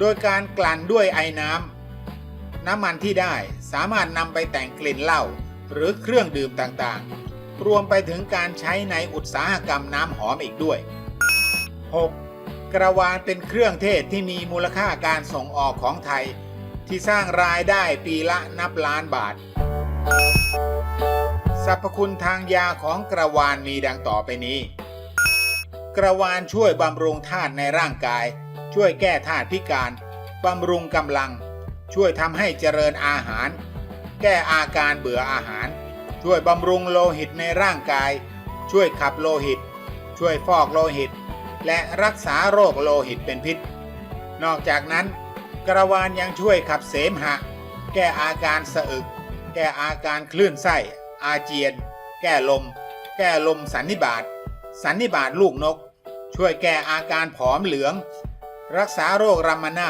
โดยการกลั่นด้วยไอ้น้ำ น้ำมันที่ได้สามารถนำไปแต่งกลิ่นเหล้าหรือเครื่องดื่มต่างๆ รวมไปถึงการใช้ในอุตสาหกรรมน้ำหอมอีกด้วย 6. กระวานเป็นเครื่องเทศที่มีมูลค่าการส่งออกของไทย ที่สร้างรายได้ปีละนับล้านบาท สรรพคุณทางยาของกระวานมีดังต่อไปนี้ กระวานช่วยบำรุงธาตุในร่างกาย ช่วยแก้ธาตุพิการบำรุงกำลัง ช่วยทำให้เจริญอาหาร แก้อาการเบื่ออาหาร ช่วยบำรุงโลหิตในร่างกาย ช่วยขับโลหิต ช่วยฟอกโลหิต และรักษาโรคโลหิตเป็นพิษ นอกจากนั้น กระวานยังช่วยขับเสมหะ แก้อาการสะอึก แก้อาการคลื่นไส้ อาเจียน แก้ลม แก้ลมสันนิบาตสันนิบาตลูกนก ช่วยแก้อาการผอมเหลือง รักษาโรครัมมานา